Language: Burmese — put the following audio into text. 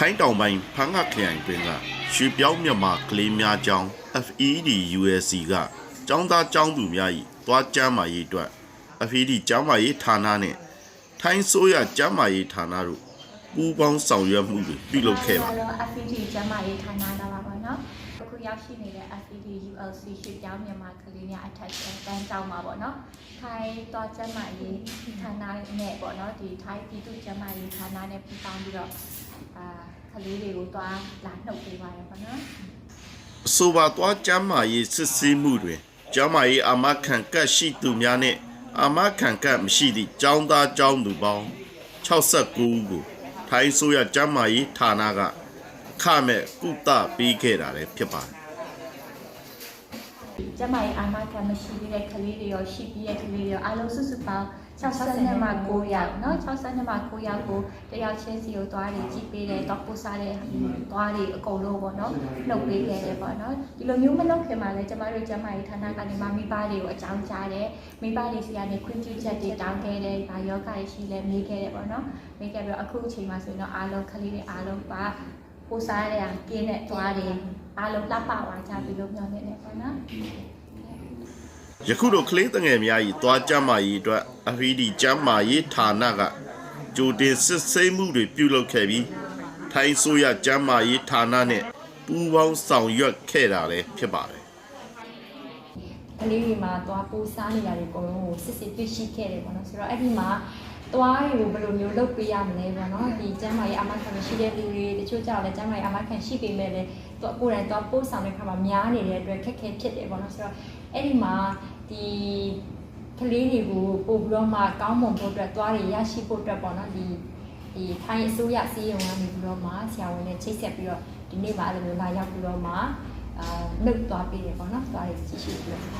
ထိုင်းတောင်ပိုင်းဖန်ငါခရိုင်တွင်ကရွှေပြောင်းမြန်မာကလေးများကျောင်း FED USC ကကျောင်းသားကျောင်းသူများ၏သွားကျမ်းမာရေးအတွက် FED ကျမ်းမာရေးဌာနနှင့်ထိုင်းဆိုရကျမ်းမာရေးဌာနတို့ပူးပေါင်းဆောင်ရွက်မှုတွေပြုလုပ်ခဲ့ပါတယ် FED ကျမ်းမာရေးဌာနကပါပါနော်အခုရောက်ရှိနေတဲ့ FED ULC ရွှေပြောင်းမြန်မာကလေးများအထက်တန်းကျောင်းမှာပေါ့နော်ထိုင်းသွားကျမ်းမာရေးဌာနနဲ့ပေါ့နော်ဒီထိုင်းပြည်သူ့ကျမ်းမာရေးဌာနနဲ့ပူးပေါင်းပြီးတော့ အာခလေးတွေကိုသွားလာနှုတ်ပေးပါတယ်ပေါ့နော်အဆိုပါသွားကျမ်းမာရေးစစ်ဆေးမှုတွင်ကျမ်းမာရေးအာမခံကတ်ရှိသူများနှင့်အာမခံကတ်မရှိသည့်ចောင်းသားចောင်းသူပေါင်း69ဦးကိုထိုင်းဆိုရကျမ်းမာရေးဌာနကခမဲ့ကုသပေးခဲ့တာလည်းဖြစ်ပါတယ် ကျမရဲ့အာမခံမရှိသေးတဲ့ကလေးတွေရောရှိပြီးတဲ့ကလေးတွေရောအားလုံးစုစုပေါင်း62မှာ9ယောက်เนาะ62မှာ9ယောက်ကိုတယောက်ချင်းစီကိုသွားတယ်ကြည့်ပေးတယ်တော့ပို့စားတဲ့သွားတွေအကုန်လုံးပေါ့เนาะနှုတ်ပေးခဲ့တယ်ပေါ့เนาะဒီလိုမျိုးမလုပ်ခင်မှာလည်းကျမတို့ကျမရဲ့ဌာနကနေမှမိဘတွေကိုအကြောင်းကြားတယ်မိဘတွေစီကနေခွင့်ပြုချက်တွေတောင်းခဲ့တယ်။ဘာယောဂရရှိလဲမေးခဲ့တယ်ပေါ့เนาะမေးခဲ့ပြီးတော့အခုအချိန်မှာဆိုရင်တော့အားလုံးကလေးတွေအားလုံးပါ ကိုစားရတဲ့ကင်းတဲ့သွားတယ်အားလုံးလှပပါကြပြီလို့ပြောနေတယ်ပေါ့နော်ယခုတော့ကလေးတငယ်များ၏သွားကြမာရေးအတွက်အဖီဒီကြမာရေးဌာနကကြိုတင်စစ်ဆေးမှုတွေပြုလုပ်ခဲ့ပြီးထိုင်းဆိုရကြမာရေးဌာနနဲ့ပူးပေါင်းဆောင်ရွက်ခဲ့တာလည်းဖြစ်ပါတယ်ကလေးတွေမှာသွားပိုးစားနေတာတွေအကုန်လုံးကိုစစ်စစ်တွေ့ရှိခဲ့တယ်ပေါ့နော်ဆိုတော့အဲ့ဒီမှာ သွားတွေကိုဘယ်လိုမျိုးလုပ်ပေးရမလဲပေါ့နော်ဒီကျမ်းမာရေးအမခံရှိတဲ့လူတွေတချို့ကြောင့်လည်းကျမ်းမာရေးအမခံရှိပေမဲ့လည်းသွားကိုယ်တိုင်သွားပို့ဆောင်တဲ့ခါမှာများနေတဲ့အတွက်ခက်ခဲဖြစ်တယ်ပေါ့နော်ဆိုတော့အဲ့ဒီမှာဒီကလေးတွေကိုပို့ပြီးတော့မှကောင်းမွန်ဖို့အတွက်သွားတွေရရှိဖို့အတွက်ပေါ့နော်ဒီဒီထိုင်းအစိုးရစီးရုံကနေပြီးတော့မှဆရာဝန်နဲ့ချိတ်ဆက်ပြီးတော့ဒီနေ့မှအဲ့လိုမျိုးလာရောက်ပြီးတော့မှအာနှုတ်သွားပေးတယ်ပေါ့နော်သွားတွေကြည့်ရှိပြီးတော့